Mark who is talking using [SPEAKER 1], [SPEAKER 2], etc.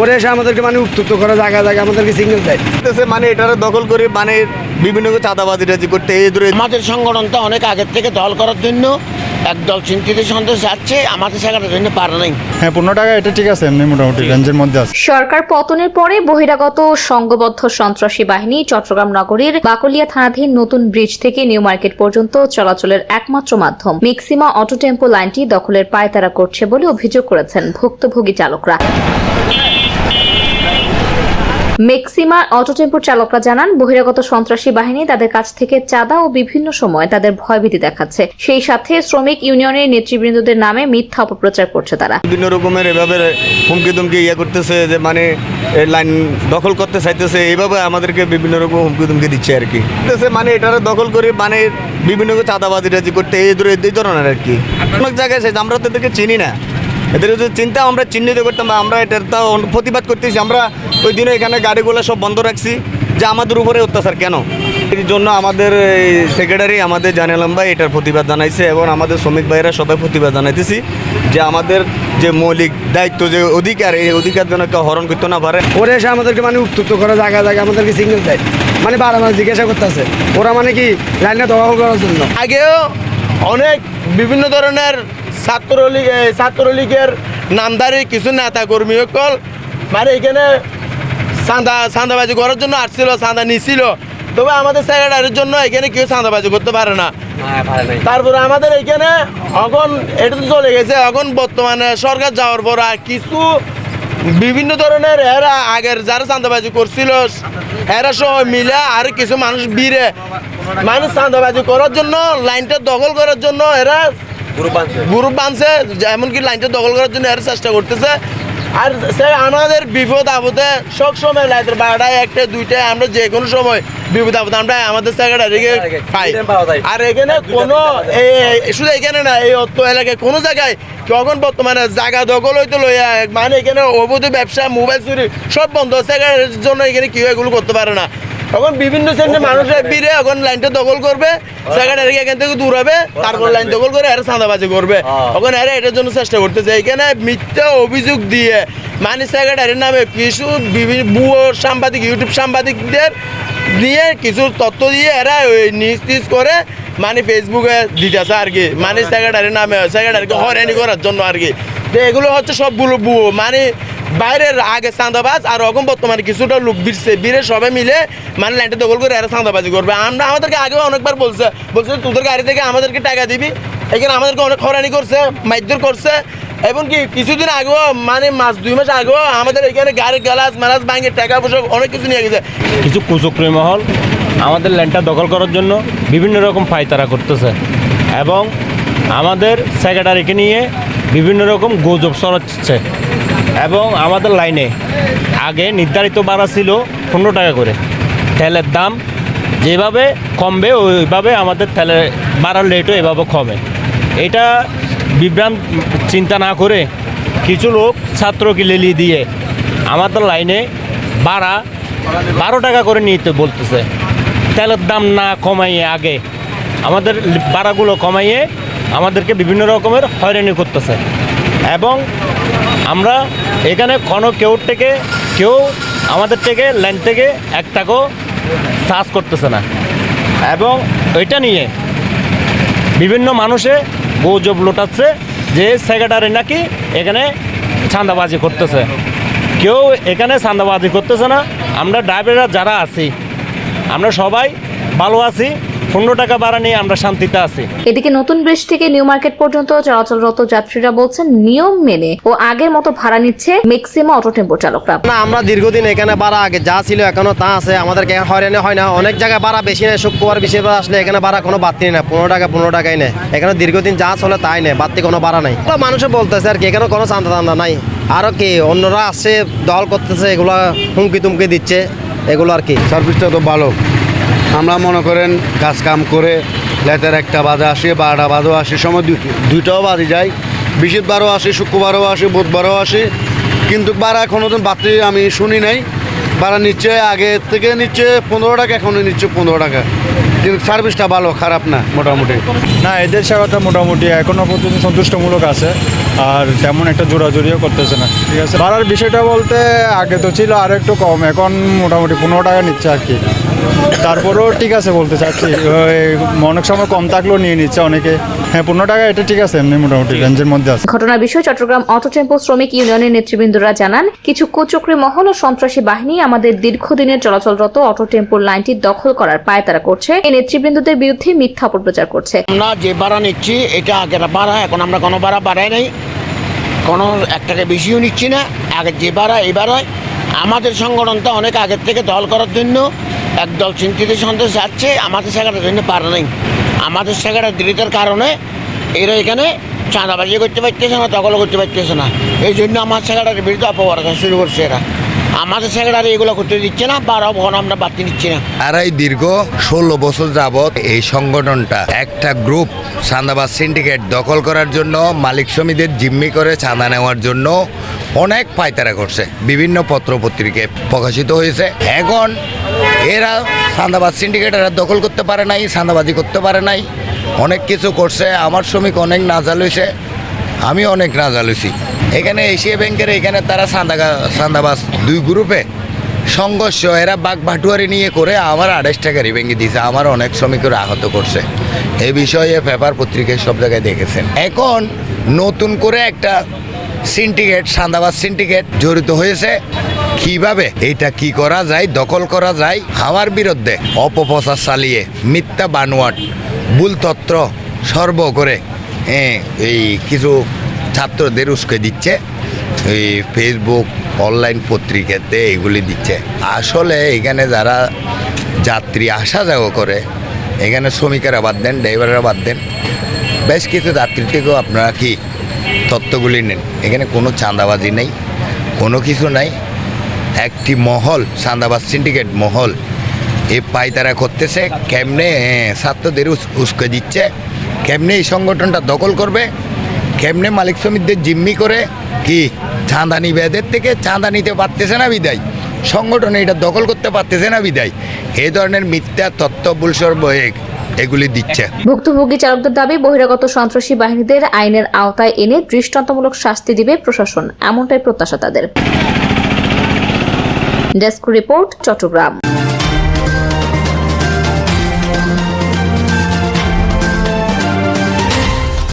[SPEAKER 1] ওরা এসে আমাদেরকে মানে উত্তুক্ত করে জায়গা জায়গা আমাদেরকে সিগন্যাল দেয়।
[SPEAKER 2] মানে এটারে দখল করে মানে বিভিন্ন চাঁদাবাজি টাজি করতে এই দূরে
[SPEAKER 3] আমাদের সংগঠনটা অনেক আগের থেকে দল করার জন্য একদল চিন্তিত সন্দেশ যাচ্ছে আমাদের সেখানের জন্য পারে নাই।
[SPEAKER 4] হ্যাঁ পনেরো টাকা এটা ঠিক আছে এমনি মোটামুটি রেঞ্জের মধ্যে আছে।
[SPEAKER 5] সরকার পতনের পরে বহিরাগত সংঘবদ্ধ সন্ত্রাসী বাহিনী চট্টগ্রাম নগরীর বাকলিয়া থানাধীন নতুন ব্রিজ থেকে নিউ মার্কেট পর্যন্ত চলাচলের একমাত্র মাধ্যম। মেক্সিমা অটো টেম্পো লাইনটি দখলের পায়তারা করছে বলে অভিযোগ করেছেন ভুক্তভোগী চালকরা। মেক্সিমা অটো টেম্পোর চালকরা জানান, বহিরাগত সন্ত্রাসী বাহিনী তাদের কাছ থেকে চাঁদা ও বিভিন্ন সময় তাদের ভয়ভীতি দেখাচ্ছে। সেই সাথে শ্রমিক ইউনিয়নের নেতৃবৃন্দদের নামে মিথ্যা অপপ্রচার করছে তারা।
[SPEAKER 2] বিভিন্ন রকমের এভাবে হুমকি তুমকি ইয়ে করতেছে যে মানে লাইন দখল করতে চাইতেছে, এইভাবে আমাদেরকে বিভিন্ন রকম হুমকি তুমকি দিচ্ছে আর কি। মানে এটারে দখল করে মানে বিভিন্ন চাঁদাবাজি টাজি করতে, এই ধরনের আর কি। অনেক জায়গায় আছে আমরা তো এদেরকে চিনি না। এদের চিন্তা আমরা চিহ্নিত করতাম আমরা এটার তাও প্রতিবাদ করতেছি, আমরা ওই দিনে এখানে গাড়িগুলো সব বন্ধ রাখছি। যে আমাদের উপরে অত্যাচার কেন? এর জন্য আমাদের সেক্রেটারি আমাদের জানালাম ভাই এটার প্রতিবাদ জানাইছে এবং আমাদের শ্রমিক ভাইয়েরা সবাই প্রতিবাদ জানাইতেছি যে আমাদের যে মৌলিক দায়িত্ব যে অধিকার এই অধিকার যেন কেউ হরণ করতে না পারে।
[SPEAKER 1] ওরা এসে আমাদেরকে মানে উত্তুক্ত করে জায়গা জায়গা আমাদেরকে সিগন্যাল দেয়। মানে বারবার জিজ্ঞাসা করতেছে। ওরা মানে কি লাইনটা দখল করার জন্য?
[SPEAKER 6] আগেও অনেক বিভিন্ন ধরনের ছাত্রলীগ ছাত্রলীগের নামধারী কিছু নেতা কর্মী সকল মানে এখানে চাঁদা চাঁদাবাজি করার জন্য আসছিল চাঁদা নিছিল। তবে আমাদের সেক্রেটারির জন্য এখানে কেউ চাঁদাবাজি করতে পারে না। তারপরে আমাদের এখানে এখন এটা তো চলে গেছে। এখন বর্তমানে সরকার যাওয়ার পর আর কিছু বিভিন্ন ধরনের এরা আগের যারা চাঁদাবাজি করছিল এরা সহ মিলে আর কিছু মানুষ ভিড়ে। মানুষ চাঁদাবাজি করার জন্য লাইনটা দখল করার জন্য এরা গ্রুপ বানছে। এমনকি লাইনটা দখল করার জন্য এরা চেষ্টা করতেছে। আর স্যার আমাদের বিপদ আপদে সব সময় লাইটের বারোটায় একটা দুইটায় আমরা যে কোনো সময় বিপদ আপদে আমরা আমাদের সেক্রেটারিকে পাই। আর এখানে কোনো শুধু এখানে না এই অর্থ এলাকায় কোনো জায়গায় যখন বর্তমানে জায়গা দখল হইতে লইয়া মানে এখানে অবৈধ ব্যবসা মোবাইল চুরি সব বন্ধ। সেক্রেটারির জন্য এখানে কেউ এগুলো করতে পারে না। এখন বিভিন্ন শ্রেণির মানুষের ভিড়ে এখন লাইনটা দখল করবে সেক্রেটারিকে এখান থেকে দূর হবে তারপর লাইন দখল করে এরা চাঁদাবাজি করবে। এখন এরা এটার জন্য চেষ্টা করতেছে এখানে মিথ্যা অভিযোগ দিয়ে মানে সেক্রেটারির নামে কিছু বিভিন্ন ভুয়ো সাংবাদিক ইউটিউব সাংবাদিকদের নিয়ে কিছু তথ্য দিয়ে এরা ওই নিজ নিজ করে মানে ফেসবুকে দিতেছে আর কি। মানে সেক্রেটারির নামে সেক্রেটারিকে হয়রানি করার জন্য আর কি। তো এগুলো হচ্ছে সবগুলো ভুয়ো মানে বাইরের আগে চাঁদাবাজ আর এখন বর্তমানে কিছুটা লোক বিড়ছে বিড়ে সবাই মিলে মানে লাইনটা দখল করে এরা চাঁদাবাজি করবে। আমরা আমাদেরকে আগেও অনেকবার বলছে বলছে তোদের গাড়ি থেকে আমাদেরকে টাকা দিবি। এখানে আমাদেরকে অনেক হরানি করছে মাইদুর করছে। এবং এমনকি কিছুদিন আগেও মানে মাস, দুই মাস আগেও আমাদের এখানে গাড়ির গ্লাস, মালাস ভাঙে, টাকা পয়সা, অনেক কিছু নিয়ে গেছে।
[SPEAKER 7] কিছু কুচক্রী মহল আমাদের ল্যান্ডটা দখল করার জন্য বিভিন্ন রকম ফায়তারা করতেছে। এবং আমাদের সেক্রেটারিকে নিয়ে বিভিন্ন রকম গুজব ছড়াচ্ছে। এবং আমাদের লাইনে আগে নির্ধারিত ভাড়া ছিল পনেরো টাকা করে। তেলের দাম যেভাবে কমবে, ওইভাবে আমাদের তেলের ভাড়ার রেটও এভাবে কমে। এটা বিভ্রাম চিন্তা না করে কিছু লোক ছাত্রকে লেলিয়ে দিয়ে আমাদের লাইনে ভাড়া বারো টাকা করে নিতে বলতেছে। তেলের দাম না কমাইয়ে আগে আমাদের ভাড়াগুলো কমাইয়ে আমাদেরকে বিভিন্ন রকমের হয়রানি করতেছে। এবং আমরা এখানে কোনো কেউ থেকে কেউ আমাদের থেকে লাইন থেকে এক টাকাও করতেছে না। এবং ওইটা নিয়ে বিভিন্ন মানুষে গুজব লোটাচ্ছে যে সেক্রেটারি নাকি এখানে চাঁদাবাজি করতেছে। কেউ এখানে চাঁদাবাজি করতেছে না। আমরা ড্রাইভাররা যারা আছি, আমরা সবাই ভালো আছি। পনেরো টাকা বাড়া নিয়ে আমরা শান্তিতে আছি।
[SPEAKER 5] এদিকে নতুন ব্রিজ থেকে নিউ মার্কেট পর্যন্ত চলাচলরত যাত্রীরা বলছেন নিয়ম মেনে ও আগের মতো ভাড়া নিচ্ছে মেক্সিমা অটো টেম্পো চালকরা।
[SPEAKER 8] না আমরা দীর্ঘদিন এখানে ভাড়া আগে যা ছিল এখনও তা আছে আমাদেরকে হয়রানি হয় না। অনেক জায়গায় ভাড়া বেশি নেয় শুক্রবার বেশিরভাগ আসলে এখানে ভাড়া কোনো বাড়তি নেই পনেরো টাকা পনেরো টাকাই নেয় এখানে দীর্ঘদিন যা চলে তাই নেই বাড়তি কোনো ভাড়া নাই। তো মানুষে বলতেছে আর কি এখানে কোনো চান্দা টান্দা নাই। আরও কি অন্যরা আসছে দল করতেছে এগুলো হুমকি তুমকি দিচ্ছে এগুলো আর কি।
[SPEAKER 9] সার্ভিসটা তো ভালো। আমরা মনে করেন কাজ কাম করে লেতের একটা বাজে আসে, বারোটা বাজেও আসে, সময় দুই- দুইটাও বাজে যায়। বৃহস্পতিবারও আসে, শুক্রবারও আসে, বুধবারও আসে। কিন্তু বারা দিন বাতি আমি শুনি নাই। ভাড়া নিচ্ছে আগে থেকে নিচ্ছে পনেরো টাকা এখনও নিচ্ছে পনেরো টাকা। কিন্তু সার্ভিসটা ভালো খারাপ না মোটামুটি।
[SPEAKER 4] না এদের সেবাটা মোটামুটি এখনও পর্যন্ত সন্তুষ্টমূলক আছে আর তেমন একটা জোরাজুরিও করতেছে না। ঠিক আছে। ভাড়ার বিষয়টা বলতে আগে তো ছিল আর একটু কম এখন মোটামুটি পনেরো টাকা নিচ্ছে আর কি। তারপরেও ঠিক আছে বলতে চাচ্ছি অনেক সময় কম থাকলেও নিয়ে নিচ্ছে অনেকে। হ্যাঁ পনেরো টাকা এটা ঠিক আছে এমনি মোটামুটি রেঞ্জের মধ্যে আছে।
[SPEAKER 5] ঘটনার বিষয়ে চট্টগ্রাম অটো টেম্পো শ্রমিক ইউনিয়নের নেতৃবৃন্দরা জানান কিছু কুচক্রী মহল ও সন্ত্রাসী বাহিনী আমাদের দীর্ঘদিনের চলাচলরত অটো টেম্পোর লাইনটি দখল করার পায়তারা করছে। এই নেতৃবৃন্দদের বিরুদ্ধে মিথ্যা অপপ্রচার করছে।
[SPEAKER 3] আমরা যে ভাড়া নিচ্ছি এটা আগের ভাড়া এখন আমরা কোনো ভাড়া বাড়াই নাই। কোনো এক টাকা বেশিও নিচ্ছি না। আগে যে ভাড়া এই ভাড়ায় আমাদের সংগঠনটা অনেক আগের থেকে দল করার জন্য একদল চিন্তিত সন্দেশ যাচ্ছে আমাদের জায়গাটার জন্য পারে নাই। আমাদের সেখানে দৃঢ়তার কারণে এরা এখানে চাঁদাবাজি করতে পারতেছে না দখল করতে পারতেছে না। এই জন্য আমার সেখানে বিরুদ্ধে অপবাদ শুরু করছে এরা। আমাদের জায়গাটা এগুলো করতে দিচ্ছে না বারো ভন আমরা বাড়তে দিচ্ছি না।
[SPEAKER 10] আর এই দীর্ঘ ষোলো বছর যাবৎ এই সংগঠনটা একটা গ্রুপ চাঁদাবাজ সিন্ডিকেট দখল করার জন্য, মালিক সমিতির জিম্মি করে চাঁদা নেওয়ার জন্য অনেক পায়তারা করছে। বিভিন্ন পত্র পত্রিকায় প্রকাশিত হয়েছে। এখন এরা চাঁদাবাজ সিন্ডিকেট এরা দখল করতে পারে নাই চাঁদাবাজি করতে পারে নাই। অনেক কিছু করছে, আমার শ্রমিক অনেক নাজাল হয়েছে আমি অনেক নাজাল হয়েছি। এখানে এশিয়া ব্যাংকের এখানে তারা চাঁদা চাঁদাবাজ দুই গ্রুপে। সংঘর্ষ এরা বাঘ ভাটুয়ারি নিয়ে করে আমার আড়াইশ টাকা ভেঙে দিয়েছে আমার অনেক শ্রমিকের আহত করছে। এই বিষয়ে পেপার পত্রিকায় সব জায়গায় দেখেছেন। এখন নতুন করে একটা সিন্ডিকেট সান্দাবাজ সিন্ডিকেট জড়িত হয়েছে। কীভাবে? এটা কি করা যায়? দখল করা যায়? আমার বিরুদ্ধে অপপ্রচার চালিয়ে মিথ্যা বানোয়াট ভুল তত্ত্ব সর্ব করে হ্যাঁ, এই কিছু ছাত্রদের উস্কে দিচ্ছে এই ফেসবুক অনলাইন পত্রিকাতে এগুলি দিচ্ছে। আসলে এখানে যারা যাত্রী আসা যাওয়া করে এখানে শ্রমিকেরা বাদ দেন ড্রাইভাররা বাদ দেন বেশ কিছু যাত্রী থেকেও আপনারা কি তত্ত্বগুলি নেন। এখানে কোনো চাঁদাবাজি নেই কোনো কিছু নাই। একটি মহল চাঁদাবাজ সিন্ডিকেট মহল এই পায়তারা করতেছে কেমনে হ্যাঁ, ছাত্রদের উস- উস্কে দিচ্ছে কেমনে এই সংগঠনটা দখল করবে? কেমনে মালিক শ্রমিকদের জিম্মি করে? কি? চাঁদা নিবে এদের থেকে চাঁদা নিতে পারতেছে না বিদায়। সংগঠন এটা দখল করতে পারতেছে না বিদায়। এই ধরনের মিথ্যা তত্ত্ব বুলসর বয়ে এগুলি দিচ্ছে।
[SPEAKER 5] ভুক্তভোগী চালকদের দাবি, বহিরাগত সন্ত্রাসী বাহিনীদের আইনের আওতায় এনে দৃষ্টান্তমূলক শাস্তি দিবে প্রশাসন। এমনটাই প্রত্যাশা তাদের। Desk report, Chattogram.